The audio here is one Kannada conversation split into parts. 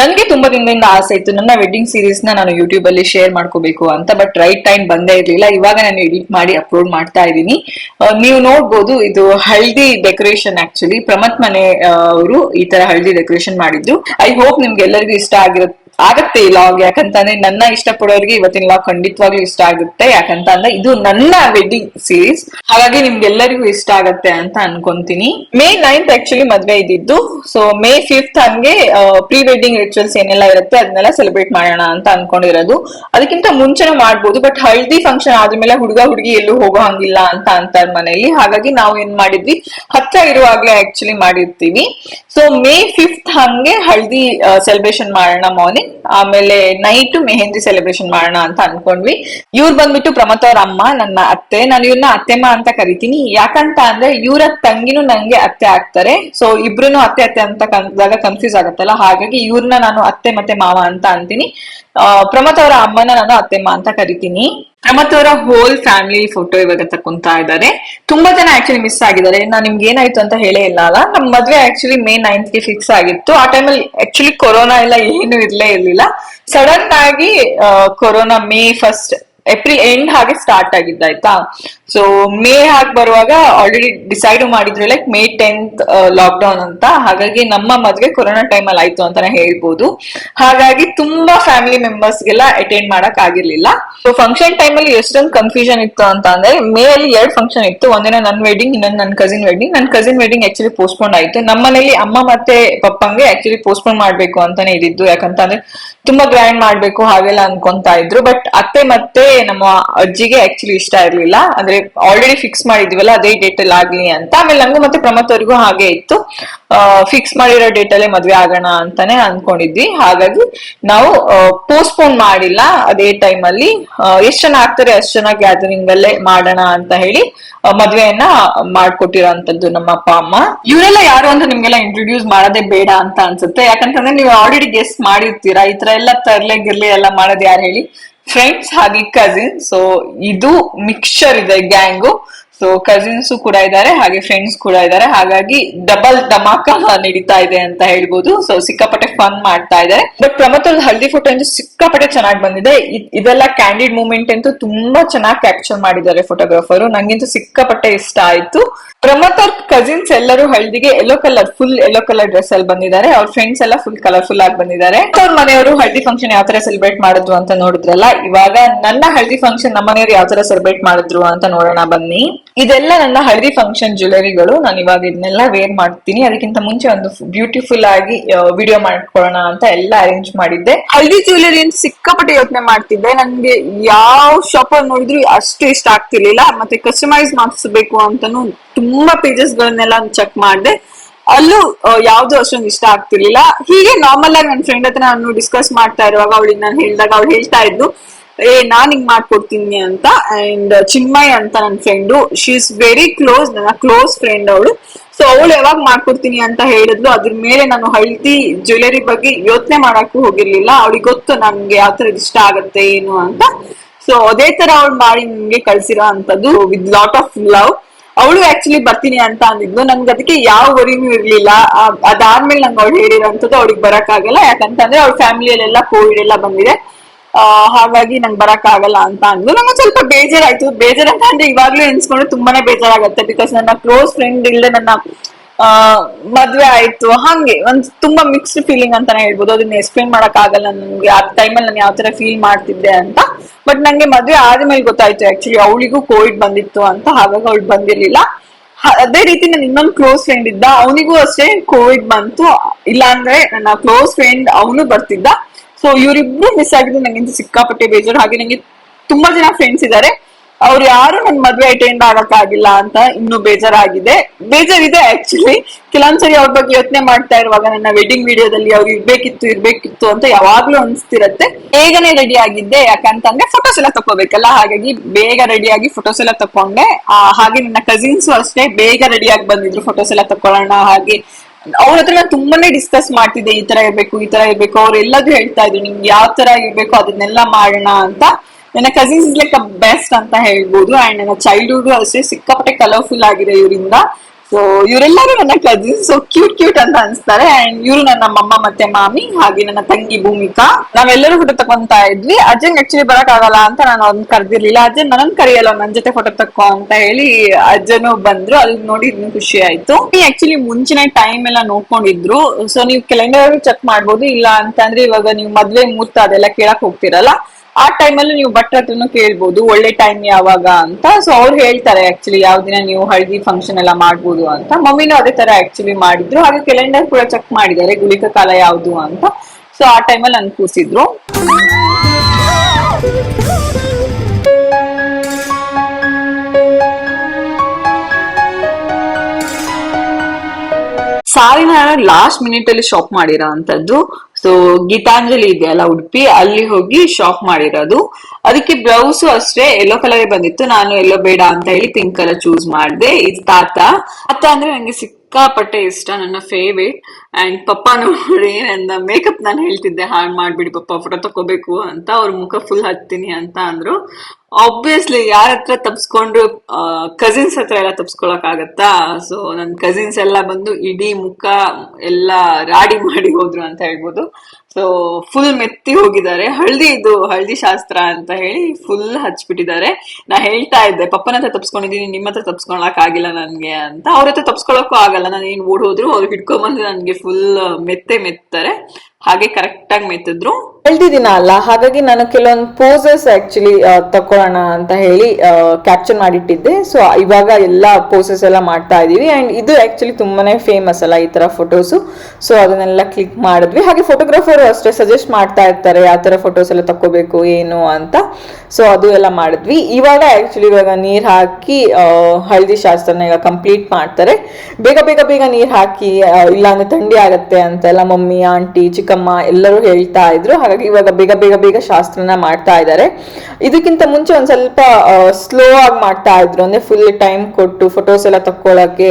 ನನಗೆ ತುಂಬಾ ದಿನದಿಂದ ಆಸೆ ಇತ್ತು, ನನ್ನ ವೆಡ್ಡಿಂಗ್ ಸೀರೀಸ್ನ ನಾನು ಯೂಟ್ಯೂಬ್ ಅಲ್ಲಿ ಶೇರ್ ಮಾಡ್ಕೋಬೇಕು ಅಂತ ಬಟ್ ರೈಟ್ ಟೈಮ್ ಬಂದೇ ಇರ್ಲಿಲ್ಲ. ಇವಾಗ ನಾನು ಎಡಿಟ್ ಮಾಡಿ ಅಪ್ಲೋಡ್ ಮಾಡ್ತಾ ಇದ್ದೀನಿ. ನೀವು ನೋಡ್ಬೋದು, ಇದು ಹಳದಿ ಡೆಕೋರೇಷನ್ ಆಕ್ಚುಲಿ ಪ್ರಮತ್ ಮನೆ ಅವರು ಈ ತರ ಹಲ್ದಿ ಡೆಕೋರೇಷನ್ ಮಾಡಿದ್ರು. ಐ ಹೋಪ್ ನಿಮ್ಗೆ ಎಲ್ಲರಿಗೂ ಇಷ್ಟ ಆಗಿರುತ್ತೆ. ಆಗತ್ತೆ ಈ ಲಾಗ್ ಯಾಕಂತಂದ್ರೆ ನನ್ನ ಇಷ್ಟಪಡೋರಿಗೆ ಇವತ್ತಿನ ಲಾಗ್ ಖಂಡಿತವಾಗ್ಲೂ ಇಷ್ಟ ಆಗುತ್ತೆ. ಯಾಕಂತ ಅಂದ್ರೆ ಇದು ನನ್ನ ವೆಡ್ಡಿಂಗ್ ಸೀರೀಸ್ ಹಾಗಾಗಿ ನಿಮ್ಗೆಲ್ಲರಿಗೂ ಇಷ್ಟ ಆಗತ್ತೆ ಅಂತ ಅನ್ಕೊಂತೀನಿ. ಮೇ ನೈನ್ತ್ ಆಕ್ಚುಲಿ ಮದ್ವೆ ಇದ್ದಿದ್ದು. ಸೊ ಮೇ ಫಿಫ್ತ್ ಹಂಗೆ ಪ್ರೀ ವೆಡ್ಡಿಂಗ್ ರಿಚುವಲ್ಸ್ ಏನೆಲ್ಲ ಇರುತ್ತೆ ಅದನ್ನೆಲ್ಲ ಸೆಲೆಬ್ರೇಟ್ ಮಾಡೋಣ ಅಂತ ಅನ್ಕೊಂಡಿರೋದು. ಅದಕ್ಕಿಂತ ಮುಂಚೆನೇ ಮಾಡ್ಬೋದು ಬಟ್ ಹಲ್ದಿ ಫಂಕ್ಷನ್ ಆದ್ಮೇಲೆ ಹುಡುಗ ಹುಡುಗಿ ಎಲ್ಲೂ ಹೋಗೋ ಹಂಗಿಲ್ಲ ಅಂತ ಅಂತಾರೆ ಮನೆಯಲ್ಲಿ. ಹಾಗಾಗಿ ನಾವು ಏನ್ ಮಾಡಿದ್ವಿ? ಹತ್ರ ಇರುವಾಗ್ಲೇ ಆಕ್ಚುಲಿ ಮಾಡಿರ್ತೀವಿ. ಸೊ ಮೇ ಫಿಫ್ತ್ ಹಂಗೆ ಹಲ್ದಿ ಸೆಲೆಬ್ರೇಷನ್ ಮಾಡೋಣ ಮಾರ್ನಿಂಗ್ ಆಮೇಲೆ ನೈಟ್ ಮೆಹಂದಿ ಸೆಲೆಬ್ರೇಷನ್ ಮಾಡೋಣ ಅಂತ ಅನ್ಕೊಂಡ್ವಿ. ಇವ್ರು ಬಂದ್ಬಿಟ್ಟು ಪ್ರಮತ್ ಅವ್ರ ಅಮ್ಮ, ನನ್ನ ಅತ್ತೆ. ನಾನು ಇವ್ರನ್ನ ಅತ್ತೆಮ್ಮ ಅಂತ ಕರಿತೀನಿ. ಯಾಕಂತ ಅಂದ್ರೆ ಇವ್ರ ತಂಗಿನೂ ನಂಗೆ ಅತ್ತೆ ಆಗ್ತಾರೆ. ಸೊ ಇಬ್ರು ಅತ್ತೆ ಅತ್ತೆ ಅಂತ ಕಂದಾಗ ಕನ್ಫ್ಯೂಸ್ ಆಗತ್ತಲ್ಲ? ಹಾಗಾಗಿ ಇವ್ರನ್ನ ನಾನು ಅತ್ತೆ ಮತ್ತೆ ಮಾವ ಅಂತ ಅಂತೀನಿ. ಪ್ರಮತ್ ಅವರ ಅಮ್ಮನ ನಾನು ಅತ್ತೆಮ್ಮ ಅಂತ ಕರಿತೀನಿ. ಪ್ರಮತ್ ಅವರ ಹೋಲ್ ಫ್ಯಾಮಿಲಿ ಫೋಟೋ ಇವಾಗ ತಕೊಂತಾ ಇದ್ದಾರೆ. ತುಂಬಾ ಜನ ಆಕ್ಚುಲಿ ಮಿಸ್ ಆಗಿದ್ದಾರೆ. ನಾನು ನಿಮ್ಗೆ ಏನಾಯ್ತು ಅಂತ ಹೇಳೇ ಇಲ್ಲ ಅಲ್ಲ? ನಮ್ ಮದ್ವೆ ಆಕ್ಚುಲಿ ಮೇ ನೈನ್ತ್ಗೆ ಫಿಕ್ಸ್ ಆಗಿತ್ತು. ಆ ಟೈಮಲ್ಲಿ ಆಕ್ಚುಲಿ ಕೊರೋನಾ ಎಲ್ಲ ಏನು ಇರ್ಲೇ ಇರ್ಲಿಲ್ಲ. ಸಡನ್ ಆಗಿ corona May first April end ಹಾಗೆ ಸ್ಟಾರ್ಟ್ ಆಗಿದ್ದಾಯ್ತಾ ಸೊ ಮೇ ಹಾಗೆ ಬರುವಾಗ ಆಲ್ರೆಡಿ ಡಿಸೈಡ್ ಮಾಡಿದ್ರು like May tenth lockdown ಅಂತ. ಹಾಗಾಗಿ ನಮ್ಮ ಮದ್ವೆ ಕೊರೋನಾ ಟೈಮ್ ಅಲ್ಲಿ ಆಯ್ತು ಅಂತಾನೆ ಹೇಳ್ಬೋದು. ಹಾಗಾಗಿ ತುಂಬಾ ಫ್ಯಾಮಿಲಿ ಮೆಂಬರ್ಸ್ ಗೆಲ್ಲ ಅಟೆಂಡ್ ಮಾಡಕ್ ಆಗಿರ್ಲಿಲ್ಲ. ಸೊ ಫಂಕ್ಷನ್ ಟೈಮ್ ಅಲ್ಲಿ ಎಷ್ಟೊಂದು ಕನ್ಫ್ಯೂಷನ್ ಇತ್ತು ಅಂತ ಅಂದ್ರೆ ಮೇ ಅಲ್ಲಿ ಎರಡು ಫಂಕ್ಷನ್ ಇತ್ತು. ಒಂದಿನ ನನ್ ವೆಡ್ಡಿಂಗ್ ಇನ್ನೊಂದು ನನ್ನ ಕಸಿನ್ ವೆಡ್ಡಿಂಗ್ ನನ್ನ ಕಸಿನ್ ವೆಡ್ಡಿಂಗ್ ಆಕ್ಚುಲಿ ಪೋಸ್ಟ್ಪೋನ್ ಆಯ್ತು. ನಮ್ಮ ಮನೇಲಿ ಅಮ್ಮ ಮತ್ತೆ ಪಪ್ಪಂಗೆ ಆಕ್ಚುಲಿ ಪೋಸ್ಟ್ಪೋನ್ ಮಾಡ್ಬೇಕು ಅಂತಾನೆ ಇದ್ದಿದ್ದು. ಯಾಕಂತಂದ್ರೆ ತುಂಬಾ ಗ್ರ್ಯಾಂಡ್ ಮಾಡ್ಬೇಕು ಹಾಗೆಲ್ಲ ಅನ್ಕೊಂತ ಇದ್ರು. ಬಟ್ ಅತ್ತೆ ಮತ್ತೆ ನಮ್ಮ ಅಜ್ಜಿಗೆ ಆಕ್ಚುಲಿ ಇಷ್ಟ ಇರ್ಲಿಲ್ಲ. ಅಂದ್ರೆ ಆಲ್ರೆಡಿ ಫಿಕ್ಸ್ ಮಾಡಿದ್ವಲ್ಲ, ಅದೇ ಡೇಟ್ ಅಲ್ಲಿ ಆಗ್ಲಿ ಅಂತ. ಆಮೇಲೆ ನಂಗೂ ಮತ್ತೆ ಪ್ರಮತ್ ಅವರಿಗೂ ಹಾಗೆ ಇತ್ತು. ಫಿಕ್ಸ್ ಮಾಡಿರೋ ಡೇಟ್ ಅಲ್ಲೇ ಮದ್ವೆ ಆಗೋಣ ಅಂತಾನೆ ಅನ್ಕೊಂಡಿದ್ವಿ. ಹಾಗಾಗಿ ನಾವು ಪೋಸ್ಟ್ಪೋನ್ ಮಾಡಿಲ್ಲ ಅದೇ ಟೈಮ್ ಅಲ್ಲಿ. ಎಷ್ಟ್ ಜನ ಆಗ್ತಾರೆ, ಅಷ್ಟ್ ಜನ ಗ್ಯಾದರಿಂಗ್ ಅಲ್ಲೇ ಮಾಡೋಣ ಅಂತ ಹೇಳಿ ಮದ್ವೆಯನ್ನ ಮಾಡ್ಕೊಟ್ಟಿರೋಂಥದ್ದು ನಮ್ಮ ಅಪ್ಪ, ಅಮ್ಮ. ಇವರೆಲ್ಲ ಯಾರು ಅಂತ ನಿಮ್ಗೆಲ್ಲ ಇಂಟ್ರೊಡ್ಯೂಸ್ ಮಾಡೋದೇ ಬೇಡ ಅಂತ ಅನ್ಸುತ್ತೆ. ಯಾಕಂತಂದ್ರೆ ನೀವು ಆಲ್ರೆಡಿ ಗೆಸ್ಟ್ ಮಾಡಿರ್ತೀರಾ? ಈ ತರ ಎಲ್ಲ ತರ್ಲೆ ಗಿರ್ಲೆ ಎಲ್ಲ ಮಾಡೋದು ಯಾರು ಹೇಳಿ? ಫ್ರೆಂಡ್ಸ್ ಹಾಗೆ ಕಸಿನ್ ಸೊ ಇದು ಮಿಕ್ಸ್ಚರ್ ಇದೆ ಗ್ಯಾಂಗು ಸೊ ಕಸಿನ್ಸ್ ಕೂಡ ಇದ್ದಾರೆ, ಹಾಗೆ ಫ್ರೆಂಡ್ಸ್ ಕೂಡ ಇದ್ದಾರೆ. ಹಾಗಾಗಿ ಡಬಲ್ ಧಮಾಕ ನಡೀತಾ ಇದೆ ಅಂತ ಹೇಳ್ಬೋದು. ಸೊ ಸಿಕ್ಕಾಪಟ್ಟೆ ಫನ್ ಮಾಡ್ತಾ ಇದ್ದಾರೆ. ಬಟ್ ಅವ್ರದ್ದು ಹಲ್ದಿ ಫೋಟೋ ಅಂತೂ ಸಿಕ್ಕಾಪಟ್ಟೆ ಚೆನ್ನಾಗಿ ಬಂದಿದೆ. ಇದೆಲ್ಲ ಕ್ಯಾಂಡಿಡ್ ಮೂಮೆಂಟ್ ಅಂತೂ ತುಂಬಾ ಚೆನ್ನಾಗಿ ಕ್ಯಾಪ್ಚರ್ ಮಾಡಿದ್ದಾರೆ ಫೋಟೋಗ್ರಾಫರ್ ನಂಗಂತೂ ಸಿಕ್ಕಾಪಟ್ಟೆ ಇಷ್ಟ ಆಯ್ತು. ಪ್ರಮತ್ ಅವ್ರ ಕಸಿನ್ಸ್ ಎಲ್ಲರೂ ಹಳ್ದಿಗೆ yellow colour full yellow colour dress ಅಲ್ಲಿ ಬಂದಿದ್ದಾರೆ. ಅವ್ರ ಫ್ರೆಂಡ್ಸ್ ಎಲ್ಲ ಫುಲ್ ಕಲರ್ಫುಲ್ ಆಗಿ ಬಂದಿದ್ದಾರೆ. ಅವ್ರ ಮನೆಯವರು ಹಳ್ದಿ ಫಂಕ್ಷನ್ ಯಾವ ತರ ಸೆಲೆಬ್ರೇಟ್ ಮಾಡಿದ್ರು ಅಂತ ನೋಡಿದ್ರಲ್ಲ, ಇವಾಗ ನನ್ನ ಹಳ್ದಿ ಫಂಕ್ಷನ್ ನಮ್ಮ ಮನೆಯವರು ಯಾವ ತರ ಸೆಲೆಬ್ರೇಟ್ ಮಾಡಿದ್ರು ಅಂತ ನೋಡೋಣ ಬನ್ನಿ. ಇದೆಲ್ಲ ನನ್ನ ಹಳದಿ ಫಂಕ್ಷನ್ ಜ್ಯುವೆಲರಿಗಳು ನಾನು ಇವಾಗ ಇದನ್ನೆಲ್ಲ ವೇರ್ ಮಾಡ್ತೀನಿ. ಅದಕ್ಕಿಂತ ಮುಂಚೆ ಒಂದು ಬ್ಯೂಟಿಫುಲ್ ಆಗಿ ವಿಡಿಯೋ ಮಾಡ್ಕೊಳ್ಳೋಣ ಅಂತ ಎಲ್ಲ ಅರೇಂಜ್ ಮಾಡಿದ್ದೆ. ಹಳದಿ ಜ್ಯುವೆಲರಿ ಅಂತ ಸಿಕ್ಕಾಪಟ್ಟೆ ಯೋಚನೆ ಮಾಡ್ತಿದ್ದೆ. ನನ್ಗೆ ಯಾವ ಶಾಪ್ ಅಲ್ಲಿ ನೋಡಿದ್ರು ಅಷ್ಟು ಇಷ್ಟ ಆಗ್ತಿರ್ಲಿಲ್ಲ. ಮತ್ತೆ ಕಸ್ಟಮೈಸ್ ಮಾಡಿಸ್ಬೇಕು ಅಂತಾನು ತುಂಬಾ ಪೇಜಸ್ ಗಳನ್ನೆಲ್ಲ ಚೆಕ್ ಮಾಡಿದೆ. ಅಲ್ಲೂ ಯಾವ್ದು ಅಷ್ಟೊಂದು ಇಷ್ಟ ಆಗ್ತಿರ್ಲಿಲ್ಲ. ಹೀಗೆ ನಾರ್ಮಲ್ ಆಗಿ ನನ್ನ ಫ್ರೆಂಡ್ ಹತ್ರ ನಾನು ಡಿಸ್ಕಸ್ ಮಾಡ್ತಾ ಇರುವಾಗ, ಅವಳಿಗೆ ನಾನು ಹೇಳಿದಾಗ ಅವಳು ಹೇಳ್ತಾ ಇದ್ಲು. ಏ, ನಾನ್ ಹಿಂಗ್ ಮಾಡ್ಕೊಡ್ತೀನಿ ಅಂತ. ಅಂಡ್ ಚಿನ್ಮಯ್ ಅಂತ ನನ್ನ friend she is very close ನನ್ನ ಕ್ಲೋಸ್ ಫ್ರೆಂಡ್ ಅವಳು. ಸೊ ಅವಳು ಯಾವಾಗ ಮಾಡ್ಕೊಡ್ತೀನಿ ಅಂತ ಹೇಳಿದ್ಲು, ಅದ್ರ ಮೇಲೆ ನಾನು ಹಳ್ದಿ ಜ್ಯುವೆಲರಿ ಬಗ್ಗೆ ಯೋಚನೆ ಮಾಡಕ್ಕೂ ಹೋಗಿರ್ಲಿಲ್ಲ. ಅವಳಿಗೆ ಗೊತ್ತು ನನಗೆ ಯಾವ ತರ ಇಷ್ಟ ಆಗತ್ತೆ ಏನು ಅಂತ. ಸೊ ಅದೇ ತರ ಅವಳು ಮಾಡಿ ನಿಮ್ಗೆ ಕಳ್ಸಿರೋ ಅಂತದ್ದು ವಿತ್ ಲಾಟ್ ಆಫ್ ಲವ್ ಅವಳು ಆಕ್ಚುಲಿ ಬರ್ತೀನಿ ಅಂತ ಅಂದಿದ್ಲು. ನಂಗೆ ಅದಕ್ಕೆ ಯಾವ ವರಿನೂ ಇರ್ಲಿಲ್ಲ. ಅದಾದ್ಮೇಲೆ ನಂಗೆ ಅವಳು ಹೇಳಿರೋಂಥದ್ದು ಅವಳಿಗೆ ಬರಕ್ಕಾಗಲ್ಲ. ಯಾಕಂತಂದ್ರೆ ಅವ್ಳ ಫ್ಯಾಮಿಲಿಯಲ್ಲೆಲ್ಲ ಕೋವಿಡ್ ಎಲ್ಲ ಬಂದಿದೆ. ಹಾಗಾಗಿ ನಂಗೆ ಬರಕ್ ಆಗಲ್ಲ ಅಂತ ಅಂದ್ರು ನಂಗೊಂದ್ ಸ್ವಲ್ಪ ಬೇಜಾರಾಯ್ತು. ಬೇಜಾರ್ ಅಂತ ಅಂದ್ರೆ ಇವಾಗ್ಲೂ ಎನ್ಸ್ಕೊಂಡು ತುಂಬಾನೇ ಬೇಜಾರಾಗತ್ತೆ ಬಿಕಾಸ್ ನನ್ನ ಕ್ಲೋಸ್ ಫ್ರೆಂಡ್ ಇಲ್ಲದೆ ನನ್ನ ಮದ್ವೆ ಆಯ್ತು. ಹಂಗೆ ಒಂದ್ ತುಂಬಾ ಮಿಕ್ಸ್ಡ್ ಫೀಲಿಂಗ್ ಅಂತಾನೆ ಹೇಳ್ಬೋದು. ಅದನ್ನ ಎಕ್ಸ್ಪ್ಲೇನ್ ಮಾಡಕ್ ಆಗಲ್ಲ ನನ್ಗೆ ಆ ಟೈಮಲ್ಲಿ ನಾನು ಯಾವ ತರ ಫೀಲ್ ಮಾಡ್ತಿದ್ದೆ ಅಂತ. ಬಟ್ ನಂಗೆ ಮದ್ವೆ ಆದ್ಮೇಲೆ ಗೊತ್ತಾಯ್ತು ಆಕ್ಚುಲಿ ಅವಳಿಗೂ ಕೋವಿಡ್ ಬಂದಿತ್ತು ಅಂತ. ಹಾಗಾಗಿ ಅವಳು ಬಂದಿರ್ಲಿಲ್ಲ. ಅದೇ ರೀತಿ ನನ್ನ ಇನ್ನೊಂದು ಕ್ಲೋಸ್ ಫ್ರೆಂಡ್ ಇದ್ದ. ಅವನಿಗೂ ಅಷ್ಟೇ ಕೋವಿಡ್ ಬಂತು. ಇಲ್ಲ ಅಂದ್ರೆ ನನ್ನ ಕ್ಲೋಸ್ ಫ್ರೆಂಡ್ ಅವನು ಬರ್ತಿದ್ದ. ಸೊ ಇವರಿಬ್ರು ಮಿಸ್ ಆಗಿದ್ದು ನಂಗೆ ಸಿಕ್ಕಾಪಟ್ಟೆ ಬೇಜಾರು. ಹಾಗೆ ನಂಗೆ ತುಂಬಾ ಜನ ಫ್ರೆಂಡ್ಸ್ ಇದ್ದಾರೆ ಅವ್ರು ಯಾರು ನನ್ ಮದ್ವೆ ಅಟೆಂಡ್ ಆಗಕ್ಕಾಗಿಲ್ಲ ಅಂತ ಇನ್ನು ಬೇಜಾರಾಗಿದೆ. ಬೇಜಾರಿದೆ ಆಕ್ಚುಲಿ ಕೆಲವೊಂದ್ಸರಿ ಅವ್ರ ಬಗ್ಗೆ ಯೋಚನೆ ಮಾಡ್ತಾ ಇರುವಾಗ ನನ್ನ ವೆಡ್ಡಿಂಗ್ ವಿಡಿಯೋದಲ್ಲಿ ಅವ್ರು ಇರ್ಬೇಕಿತ್ತು ಇರ್ಬೇಕಿತ್ತು ಅಂತ ಯಾವಾಗ್ಲೂ ಅನ್ಸ್ತಿರತ್ತೆ. ಬೇಗನೆ ರೆಡಿ ಆಗಿದ್ದೆ, ಯಾಕಂತಂದ್ರೆ ಫೋಟೋಸ್ ಎಲ್ಲ ತಕೋಬೇಕಲ್ಲ ಹಾಗಾಗಿ ಬೇಗ ರೆಡಿ ಆಗಿ ಫೋಟೋಸ್ ಎಲ್ಲ ತಕೊಂಡೆ ಹಾಗೆ ನನ್ನ ಕಸಿನ್ಸ್ ಅಷ್ಟೇ ಬೇಗ ರೆಡಿ ಆಗಿ ಬಂದಿದ್ರು ಫೋಟೋಸ್ ಎಲ್ಲ ತಕೊಳ್ಳೋಣ ಹಾಗೆ ಅವ್ರ ಹತ್ರ ನಾನು ತುಂಬಾನೇ ಡಿಸ್ಕಸ್ ಮಾಡ್ತಿದ್ದೆ, ಈ ತರ ಇರ್ಬೇಕು, ಈ ತರ ಇರ್ಬೇಕು. ಅವ್ರು ಹೇಳ್ತಾ ಇದ್ರು, ನಿಮ್ಗೆ ಯಾವ ತರ ಇರ್ಬೇಕು, ಅದನ್ನೆಲ್ಲ ಮಾಡೋಣ ಅಂತ. ನನ್ನ ಕಸಿನ್ಸ್ ಇಸ್ ಲೈಕ್ ಬೆಸ್ಟ್ ಅಂತ ಹೇಳ್ಬೋದು. ಅಂಡ್ ನನ್ನ ಚೈಲ್ಡ್ಹುಡ್ ಅಷ್ಟೇ ಸಿಕ್ಕಾಪಟ್ಟೆ ಕಲರ್ಫುಲ್ ಆಗಿದೆ ಇವರಿಂದ. ಸೊ ಇವರೆಲ್ಲರೂ ನನ್ನ ಕಸಿನ್ ಸೊ ಕ್ಯೂಟ್ ಕ್ಯೂಟ್ ಅಂತ ಅನ್ಸ್ತಾರೆ. ಅಂಡ್ ಇವರು ನನ್ನ ಮಮ್ಮ ಮತ್ತೆ ಮಾಮಿ, ಹಾಗೆ ನನ್ನ ತಂಗಿ ಭೂಮಿಕಾ. ನಾವೆಲ್ಲರೂ ಫೋಟೋ ತಕೊಂತ ಇದ್ವಿ. ಅಜ್ಜಂಗ್ ಆಕ್ಚುಲಿ ಬರಕ್ ಆಗಲ್ಲ ಅಂತ ನಾನು ಅವ್ನ್ ಕರ್ದಿರ್ಲಿಲ್ಲ. ಅಜ್ಜನ್ ನನ್ನ ಕರೆಯಲ್ಲ, ನನ್ ಜೊತೆ ಫೋಟೋ ತಕ್ಕೋ ಅಂತ ಹೇಳಿ ಅಜ್ಜನು ಬಂದ್ರು. ಅಲ್ಲಿ ನೋಡಿ ಇನ್ನು ಖುಷಿ ಆಯ್ತು. ಆಕ್ಚುಲಿ ಮುಂಚಿನ ಟೈಮ್ ಎಲ್ಲ ನೋಡ್ಕೊಂಡಿದ್ರು. ಸೊ ನೀವು ಕ್ಯಾಲೆಂಡರ್ ಚೆಕ್ ಮಾಡ್ಬೋದು. ಇಲ್ಲ ಅಂತಂದ್ರೆ ಇವಾಗ ನೀವು ಮದ್ವೆ ಮುಹೂರ್ತ ಅದೆಲ್ಲ ಕೇಳಕ್ ಹೋಗ್ತಿರಲ್ಲ. ಆ ಟೈಮಲ್ಲಿ ನೀವು ಭಟ್ರ ಹತ್ರನು ಕೇಳ್ಬೋದು, ಒಳ್ಳೆ ಟೈಮ್ ಯಾವಾಗ ಅಂತ. ಸೊ ಅವ್ರು ಹೇಳ್ತಾರೆ ಆಕ್ಚುಲಿ ಯಾವ ದಿನ ನೀವು ಹಳದಿ ಫಂಕ್ಷನ್ ಎಲ್ಲ ಮಾಡ್ಬೋದು ಅಂತ. ಮಮ್ಮಿನೂ ಅದೇ ತರ ಆಕ್ಚುಲಿ ಮಾಡಿದ್ರು. ಹಾಗೆ ಕ್ಯಾಲೆಂಡರ್ ಕೂಡ ಚೆಕ್ ಮಾಡಿದ್ದಾರೆ ಗುಳಿಕ ಕಾಲ ಯಾವುದು ಅಂತ. ಸೊ ಆ ಟೈಮಲ್ಲಿ ನನ್ ಕೂಸಿದ್ರು. ಸಾರಿನ ಲಾಸ್ಟ್ ಮಿನಿಟ್ ಅಲ್ಲಿ ಶಾಪ್ ಮಾಡಿರೋ ಅಂತದ್ದು. ಸೊ ಗೀತಾಂಜಲಿ ಇದೆಯಲ್ಲ ಉಡುಪಿ, ಅಲ್ಲಿ ಹೋಗಿ ಶಾಪ್ ಮಾಡಿರೋದು. ಅದಕ್ಕೆ ಬ್ಲೌಸ್ ಅಷ್ಟೇ ಎಲ್ಲೋ ಕಲರ್ ಬಂದಿತ್ತು. ನಾನು ಎಲ್ಲೋ ಬೇಡ ಅಂತ ಹೇಳಿ ಪಿಂಕ್ ಕಲರ್ ಚೂಸ್ ಮಾಡಿದೆ. ಇದು ತಾತ. ತಾತ ಅಂದ್ರೆ ನಂಗೆ ಸಿಕ್ಕಾಪಟ್ಟೆ ಇಷ್ಟ ನನ್ನ ಫೇವ್ರೇಟ್ ಅಂಡ್ ಪಪ್ಪ ನೋಡಿ ನನ್ನ ಮೇಕಪ್ ನಾನು ಹೇಳ್ತಿದ್ದೆ, ಹಾಳು ಮಾಡ್ಬಿಡಿ ಪಪ್ಪ ಫೋಟೋ ತಕೋಬೇಕು ಅಂತ ಅವ್ರ ಮುಖ ಫುಲ್ ಹತ್ತೀನಿ ಅಂತ ಅಂದ್ರು. ಆಬ್ವಿಯಸ್ಲಿ ಯಾರ ಹತ್ರ ತಪ್ಸ್ಕೊಂಡ್ರು ಕಸಿನ್ಸ್ ಹತ್ರ ಎಲ್ಲ ತಪ್ಸ್ಕೊಳಕ್ ಆಗತ್ತಾ? ಸೊ ನನ್ನ ಕಸಿನ್ಸ್ ಎಲ್ಲ ಬಂದು ಇಡೀ ಮುಖ ಎಲ್ಲ ರಾಡಿ ಮಾಡಿ ಹೋದ್ರು ಅಂತ ಹೇಳ್ಬೋದು. ಸೊ ಫುಲ್ ಮೆತ್ತಿ ಹೋಗಿದ್ದಾರೆ. ಹಳದಿ ಇದು, ಹಳದಿ ಶಾಸ್ತ್ರ ಅಂತ ಹೇಳಿ ಫುಲ್ ಹಚ್ಬಿಟ್ಟಿದ್ದಾರೆ. ನಾ ಹೇಳ್ತಾ ಇದ್ದೆ, ಪಪ್ಪನ ಹತ್ರ ತಪ್ಸ್ಕೊಂಡಿದ್ದೀನಿ, ನಿಮ್ಮ ಹತ್ರ ತಪ್ಸ್ಕೊಳಕ್ ಆಗಿಲ್ಲ ನನ್ಗೆ ಅಂತ. ಅವ್ರ ಹತ್ರ ತಪ್ಸ್ಕೊಳಕ್ಕೂ ಆಗಲ್ಲ. ನಾನು ಏನ್ ಓಡ್ ಹೋದ್ರು ಅವ್ರು ಹಿಡ್ಕೊಂಬಂದು ನನ್ಗೆ ಫುಲ್ ಮೆತ್ತೆ ಮೆತ್ತಾರೆ. ಹಾಗೆ ಕರೆಕ್ಟ್ ಆಗಿ ಮೆತ್ತಿದ್ರು ಹೇಳ್ತಿದ್ದೀನ ಅಲ್ಲ? ಹಾಗಾಗಿ ನಾನು ಕೆಲವೊಂದು ಪೋಸಸ್ ಆಕ್ಚುಲಿ ತಕೊಳ್ಳೋಣ ಅಂತ ಹೇಳಿ ಕ್ಯಾಪ್ಚರ್ ಮಾಡಿಟ್ಟಿದ್ದೆ. ಸೊ ಇವಾಗ ಎಲ್ಲ ಪೋಸಸ್ ಎಲ್ಲ ಮಾಡ್ತಾ ಇದೀವಿ. ಅಂಡ್ ಇದು ಆಕ್ಚುಲಿ ತುಂಬಾನೇ ಫೇಮಸ್ ಅಲ್ಲ ಈ ತರ ಫೋಟೋಸ್ ಸೊ ಅದನ್ನೆಲ್ಲ ಕ್ಲಿಕ್ ಮಾಡಿದ್ವಿ. ಹಾಗೆ ಫೋಟೋಗ್ರಾಫರ್ ಅಷ್ಟೇ ಸಜೆಸ್ಟ್ ಮಾಡ್ತಾ ಇರ್ತಾರೆ, ಯಾವ ತರ ಫೋಟೋಸ್ ಎಲ್ಲ ತಕೋಬೇಕು ಏನು ಅಂತ. ಸೊ ಅದು ಎಲ್ಲ ಮಾಡಿದ್ವಿ. ಇವಾಗ ಆಕ್ಚುಲಿ ಇವಾಗ ನೀರ್ ಹಾಕಿ ಹಳದಿ ಶಾಸ್ತ್ರನ ಈಗ ಕಂಪ್ಲೀಟ್ ಮಾಡ್ತಾರೆ. ಬೇಗ ಬೇಗ ಬೇಗ ನೀರ್ ಹಾಕಿ ಇಲ್ಲಾಂದ್ರೆ ಥಂಡಿ ಆಗತ್ತೆ ಅಂತೆಲ್ಲ ಮಮ್ಮಿ, ಆಂಟಿ, ಚಿಕ್ಕಮ್ಮ ಎಲ್ಲರೂ ಹೇಳ್ತಾ ಇದ್ರು. ಹಾಗಾಗಿ ಇವಾಗ ಬೇಗ ಬೇಗ ಬೇಗ ಶಾಸ್ತ್ರನ ಮಾಡ್ತಾ ಇದ್ದಾರೆ. ಇದಕ್ಕಿಂತ ಮುಂಚೆ ಒಂದ್ ಸ್ವಲ್ಪ ಸ್ಲೋ ಆಗಿ ಮಾಡ್ತಾ ಇದ್ರು. ಅಂದ್ರೆ ಫುಲ್ ಟೈಮ್ ಕೊಟ್ಟು ಫೋಟೋಸ್ ಎಲ್ಲ ತಕ್ಕೊಳಕ್ಕೆ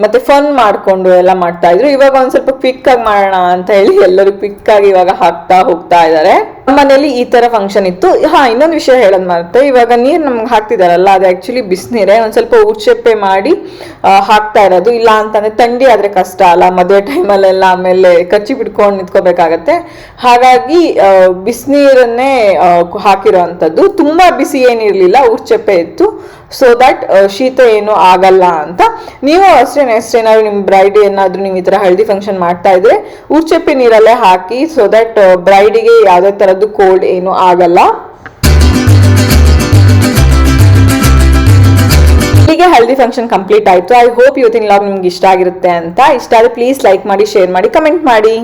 ಮತ್ತೆ ಫನ್ ಮಾಡ್ಕೊಂಡು ಎಲ್ಲ ಮಾಡ್ತಾ ಇದ್ರು. ಇವಾಗ ಒಂದ್ ಸ್ವಲ್ಪ ಕ್ವಿಕ್ ಆಗಿ ಮಾಡೋಣ ಅಂತ ಹೇಳಿ ಎಲ್ಲರೂ ಕ್ವಿಕ್ ಆಗಿ ಇವಾಗ ಹಾಕ್ತಾ ಹೋಗ್ತಾ ಇದ್ದಾರೆ. ಮನೇಲಿ ಈ ತರ ಫಂಕ್ಷನ್ ಇತ್ತು. ಹಾ, ಇನ್ನೊಂದು ವಿಷಯ ಹೇಳದ್ ಮತ್ತೆ ಇವಾಗ ನೀರ್ ನಮ್ಗೆ ಹಾಕ್ತಿದಾರಲ್ಲ, ಅದು ಆಕ್ಚುಲಿ ಬಿಸಿನೀರೇ. ಒಂದ್ ಸ್ವಲ್ಪ ಉಚ್ಚೆಪ್ಪೆ ಮಾಡಿ ಹಾಕ್ತಾ ಇರೋದು. ಇಲ್ಲ ಅಂತಂದ್ರೆ ಥಂಡಿ ಆದ್ರೆ ಕಷ್ಟ ಅಲ್ಲ. ಮದುವೆ ಟೈಮಲ್ಲೆಲ್ಲ ಆಮೇಲೆ ಕಚ್ಚಿ ಬಿಟ್ಕೊಂಡು ನಿಂತ್ಕೋಬೇಕಾಗತ್ತೆ. ಹಾಗಾಗಿ ಬಿಸಿನೀರನ್ನೇ ಹಾಕಿರೋ ಅಂಥದ್ದು ತುಂಬಾ ಬಿಸಿ ಏನಿರ್ಲಿಲ್ಲ ಉರ್ಚೆಪ್ಪೆ ಇತ್ತು. ಸೊ ದಟ್ ಶೀತ ಏನು ಆಗಲ್ಲ ಅಂತ. ನೀವು ಅಷ್ಟೇ ನೆಕ್ಸ್ಟ್ ಏನಾದ್ರು ನಿಮ್ಮ ಬ್ರೈಡ್ ಏನಾದ್ರು ನೀವು ಈ ತರ ಹಳದಿ ಫಂಕ್ಷನ್ ಮಾಡ್ತಾ ಇದ್ರೆ ಉರ್ಚೆಪ್ಪೆ ನೀರಲ್ಲೇ ಹಾಕಿ ಸೊ ದಟ್ ಬ್ರೈಡಿಗೆ ಯಾವುದೇ ತರದ್ದು ಕೋಲ್ಡ್ ಏನು ಆಗಲ್ಲ. ಹೀಗೆ ಹಲ್ದಿ ಫಂಕ್ಷನ್ ಕಂಪ್ಲೀಟ್ ಆಯಿತು. ಐ ಹೋಪ್ ಇವತ್ತಿನ ಲಾಗ್ ನಿಮ್ಗೆ ಇಷ್ಟ ಆಗಿರುತ್ತೆ ಅಂತ. ಇಷ್ಟ ಆದರೆ ಪ್ಲೀಸ್ ಲೈಕ್ ಮಾಡಿ ಶೇರ್ ಮಾಡಿ ಕಮೆಂಟ್ ಮಾಡಿ.